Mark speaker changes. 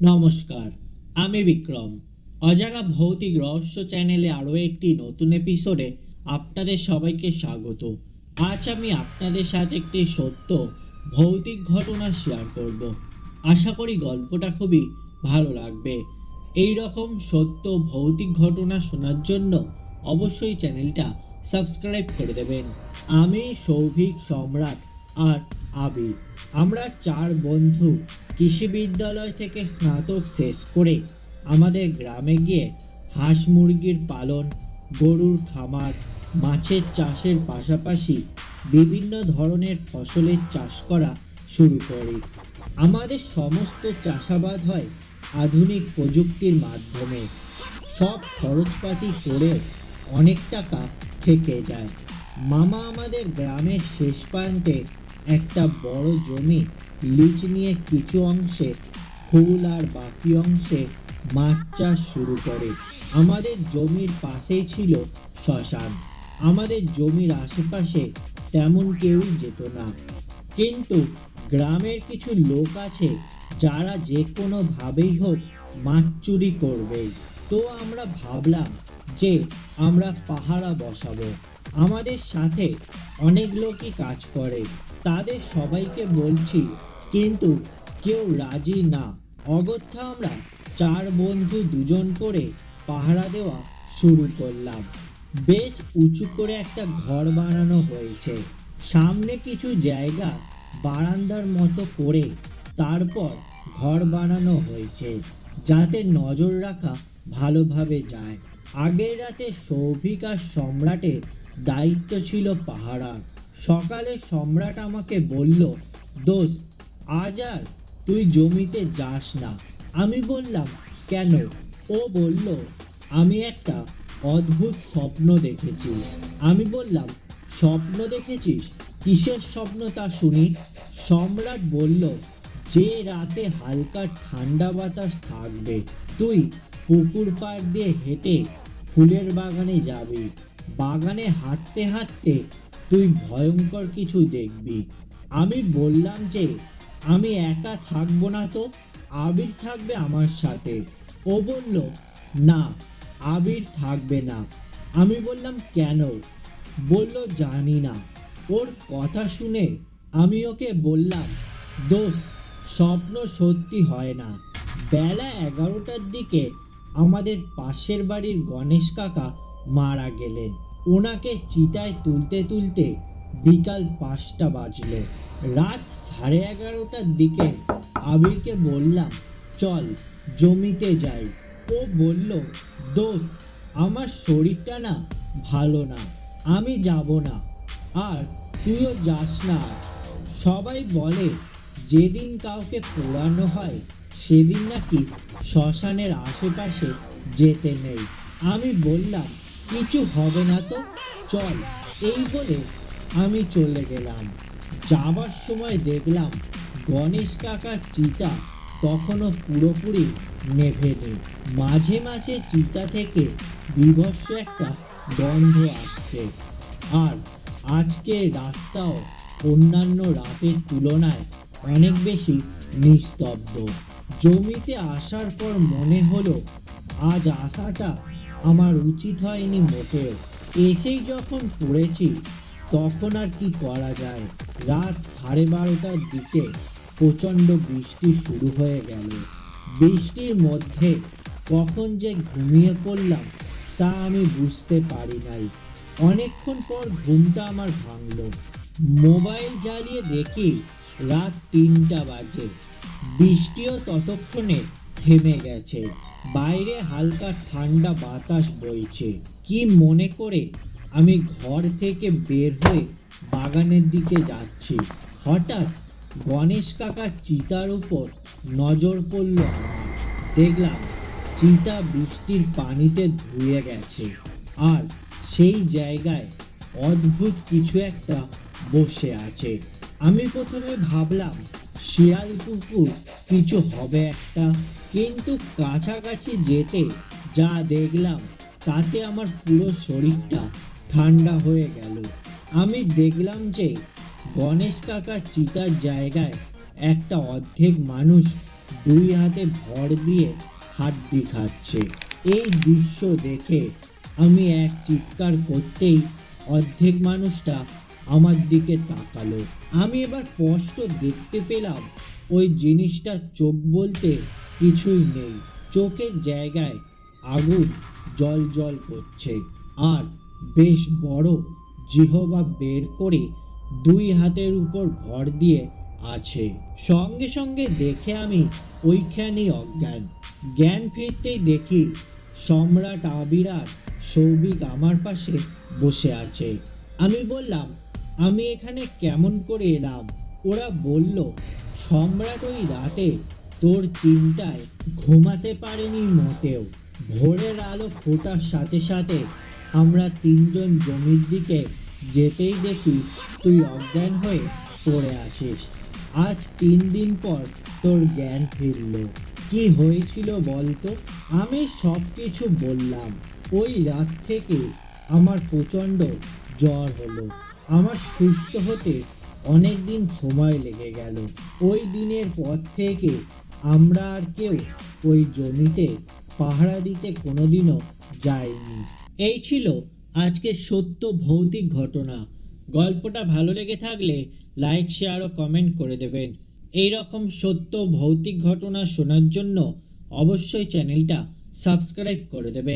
Speaker 1: নমস্কার, আমি বিক্রম। অজানা ভৌতিক রহস্য চ্যানেলে আরও একটি নতুন এপিসোডে আপনাদের সবাইকে স্বাগত। আজ আমি আপনাদের সাথে একটি সত্য, ভৌতিক ঘটনা শেয়ার করব। আশা করি গল্পটা খুবই ভালো লাগবে। এই রকম সত্য, ভৌতিক ঘটনা শোনার জন্য অবশ্যই চ্যানেলটা সাবস্ক্রাইব করে দেবেন। আমি সৌভিক সম্রাট। আর আবির। আমরা চার বন্ধু কৃষি বিদ্যালয় থেকে স্নাতক শেষ করে আমাদের গ্রামে গিয়ে হাঁস মুরগির পালন, গরুর খামার, মাছের চাষের পাশাপাশি বিভিন্ন ধরনের ফসলের চাষ করা শুরু করি। আমাদের সমস্ত চাষাবাদ হয় আধুনিক প্রযুক্তির মাধ্যমে। সব খরচপাতি করে অনেক টাকা থেকে যায়। মামা আমাদের গ্রামের শেষ প্রান্তে একটা বড় জমি, লিজ নিয়ে কিছু অংশে, ফুল আর বাকি অংশে মাছ চাষ শুরু করে। আমাদের জমির পাশেই ছিল শ্মশান। আমাদের জমির আশেপাশে তেমন কেউই যেত না। কিন্তু গ্রামের কিছু লোক আছে, যারা যে কোনোভাবেই হোক মাছ চুরি করবে। তো আমরা ভাবলাম যে আমরা পাহারা বসাবো। আমাদের সাথে অনেক লোকই কাজ করে, তাদের সবাইকে বলছি, কিন্তু কেউ রাজি না। অগত্যা আমরা চার বন্ধু দুজন করে পাহারা দেওয়া শুরু করলাম। বেশ উঁচু করে একটা ঘর বানানো হয়েছে। সামনে কিছু জায়গা বারান্দার মতো করে তারপর ঘর বানানো হয়েছে, যাতে নজর রাখা ভালোভাবে যায়। আগের রাতে সৌভিক আর সম্রাটের দায়িত্ব ছিল পাহারা সকালে সম্রাট আমাকে বলল, দোস্ত, আজ আর তুই জমিতে যাস না। আমি বললাম, কেন? ও বলল, আমি একটা অদ্ভুত স্বপ্ন দেখেছি। আমি বললাম, স্বপ্ন দেখেছিস? কিসের স্বপ্ন তা শুনি? সম্রাট বলল, যে রাতে হালকা ঠান্ডা বাতাস থাকবে, তুই পুকুর পাড় দিয়ে হেঁটে ফুলের বাগানে যাবি। বাগানে হাঁটতে হাঁটতে তুই ভয়ঙ্কর কিছু দেখবি। আমি বললাম যে, আমি একা থাকব না তো, আবির থাকবে আমার সাথে। ও বলল, না, আবির থাকবে না। আমি বললাম, কেন? বলল, জানি না। ওর কথা শুনে আমি ওকে বললাম, দোস্ত, স্বপ্ন সত্যি হয় না। বেলা এগারোটার দিকে আমাদের পাশের বাড়ির গণেশ কাকা মারা গেলেন। ওনাকে চিতায় তুলতে তুলতে বিকাল পাঁচটা বাজলো। রাত সাড়ে এগারোটার দিকে আবিরকে বললাম, চল, জমিতে যাই। ও বলল, দোস্ত, আমার শরীরটা না ভালো না, আমি যাব না। আর তুইও যাস না সবাই বলে, যেদিন কাউকে পোড়ানো হয়, সেদিন নাকি শ্মশানের আশেপাশে যেতে নেই। আমি বললাম কিছু হবে না তো? চল, এই বলে আমি চলে গেলাম। যাবার সময় দেখলাম গণেশ কাকার চিতা তখনও পুরোপুরি নেভেনি। মাঝে মাঝে চিতা থেকে বিভৎস একটা গন্ধ আসছে। আর আজকে রাস্তাও অন্যান্য রাতের তুলনায় অনেক বেশি নিস্তব্ধ। জমিতে আসার পর মনে হলো, আজ আসাটা আমার উচিত হয়নি মোটেও। এসেই যখন পড়েছি, তখন আর কি করা যায়? রাত সাড়ে বারোটার দিকে প্রচণ্ড বৃষ্টি শুরু হয়ে গেল। বৃষ্টির মধ্যে কখন যে ঘুমিয়ে পড়লাম, তা আমি বুঝতে পারি নাই। অনেকক্ষণ পর ঘুমটা আমার ভাঙলো। মোবাইল জ্বালিয়ে দেখি রাত তিনটা বাজে। বৃষ্টিও ততক্ষণে থেমে গেছে। বাইরে হালকা ঠান্ডা বাতাস বইছে। কি মনে করে? আমি ঘর থেকে বের হয়ে বাগানের দিকে যাচ্ছি। হঠাৎ গণেশ কাকার চিতার উপর নজর পড়ল আমার। দেখলাম চিতা বৃষ্টির পানিতে ধুয়ে গেছে। আর সেই জায়গায় অদ্ভুত কিছু একটা বসে আছে। আমি প্রথমে ভাবলাম শিয়াল কুকুর কিছু হবে একটা। কিন্তু কাছাকাছি যেতে যা দেখলাম, তাতে আমার পুরো শরীরটা ঠান্ডা হয়ে গেল। আমি দেখলাম যে গণেশ কাকার চিতার জায়গায় একটা অর্ধেক মানুষ দুই হাতে ভর দিয়ে হাড্ডি খাচ্ছে। এই দৃশ্য দেখে আমি এক চিৎকার করতেই অর্ধেক মানুষটা আমার দিকে তাকালো। আমি এবার স্পষ্ট দেখতে পেলাম, ওই জিনিসটা চোখ বলতে কিছুই নেই। চোখের জায়গায় আগুন জল জল করছে আর বেশ বড় জিহবা বের করে দুই হাতের উপর ভর দিয়ে আছে। সঙ্গে সঙ্গে দেখে আমি ওইখানেই অজ্ঞান। জ্ঞান ফিরতেই দেখি সম্রাট আবির আর সৌভিক আমার পাশে বসে আছে। আমি বললাম আমি এখানে কেমন করে এলাম? ওরা বলল, সম্রাট ওই রাতে তোর চিন্তায় ঘুমাতে পারেনি মোটেও। ভোরের আলো ফোটার সাথে সাথে আমরা তিনজন জমির দিকে যেতেই দেখি তুই অজ্ঞান হয়ে পড়ে আছিস। আজ তিন দিন পর তোর জ্ঞান ফিরল। কি হয়েছিল বলতো? আমি সব কিছু বললাম। ওই রাত থেকে আমার প্রচণ্ড জ্বর হলো। আমার সুস্থ হতে অনেক দিন সময় লেগে গেল। ওই দিনের পর থেকে আমরা আর কেউ ওই জমিতে পাহারা দিতে কোনোদিনও যাইনি। এই ছিল আজকের সত্য ভৌতিক ঘটনা। গল্পটা ভালো লেগে থাকলে লাইক, শেয়ার ও কমেন্ট করে দেবেন। এই রকম সত্য ভৌতিক ঘটনা শোনার জন্য অবশ্যই চ্যানেলটা সাবস্ক্রাইব করে দেবেন।